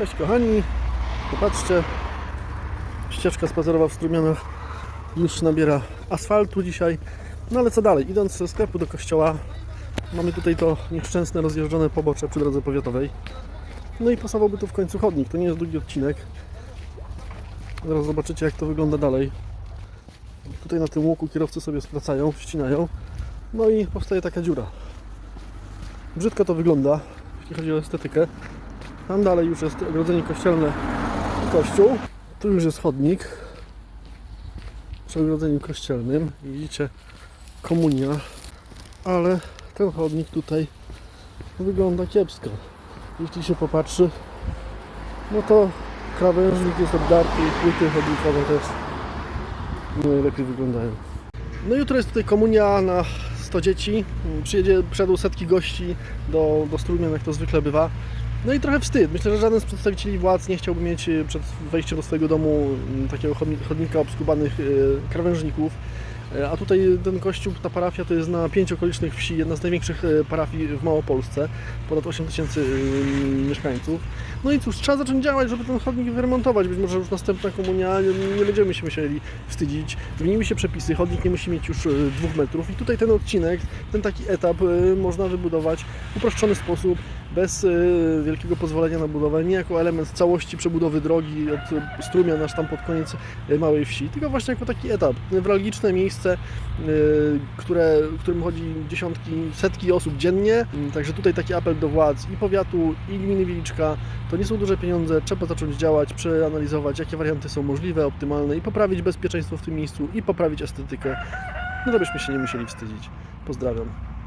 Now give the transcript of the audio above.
Cześć kochani, popatrzcie, ścieżka spacerowa w Strumianach już nabiera asfaltu dzisiaj. No ale co dalej, idąc ze sklepu do kościoła, mamy tutaj to nieszczęsne rozjeżdżone pobocze przy drodze powiatowej. No i pasowałby tu w końcu chodnik, to nie jest długi odcinek. Zaraz zobaczycie jak to wygląda dalej. Tutaj na tym łuku kierowcy sobie skracają, ścinają. No i powstaje taka dziura. Brzydko to wygląda, jeśli chodzi o estetykę. Tam dalej już jest ogrodzenie kościelne kościół. Tu już jest chodnik przy ogrodzeniu kościelnym. Widzicie komunia, ale ten chodnik tutaj wygląda kiepsko. Jeśli się popatrzy, no to krawężnik jest obdarty i płyty chodnikowe też nie najlepiej wyglądają. No jutro jest tutaj komunia na 100 dzieci. Przyjedzie, przyjadą setki gości do, do jak to zwykle bywa. No i trochę wstyd. Myślę, że żaden z przedstawicieli władz nie chciałby mieć e, przed wejściem do swojego domu m, takiego chodni- chodnika obskubanych e, krawężników. E, A tutaj ten kościół, ta parafia to jest na pięć okolicznych wsi, jedna z największych parafii w Małopolsce, ponad 8 tysięcy mieszkańców. No i cóż, trzeba zacząć działać, żeby ten chodnik wyremontować. Być może już następna komunia nie, będziemy się musieli wstydzić. Zmieniły się przepisy, chodnik nie musi mieć już dwóch metrów i tutaj ten odcinek, ten taki etap można wybudować w uproszczony sposób, bez e, wielkiego pozwolenia na budowę, nie jako element całości przebudowy drogi od e, Strumian aż tam pod koniec e, małej wsi, tylko właśnie jako taki etap, newralgiczne miejsce, które, którym chodzi dziesiątki, setki osób dziennie. Mm, Także tutaj taki apel do władz i powiatu, i gminy Wieliczka. To nie są duże pieniądze, trzeba zacząć działać, przeanalizować, jakie warianty są możliwe, optymalne i poprawić bezpieczeństwo w tym miejscu i poprawić estetykę, no żebyśmy się nie musieli wstydzić. Pozdrawiam.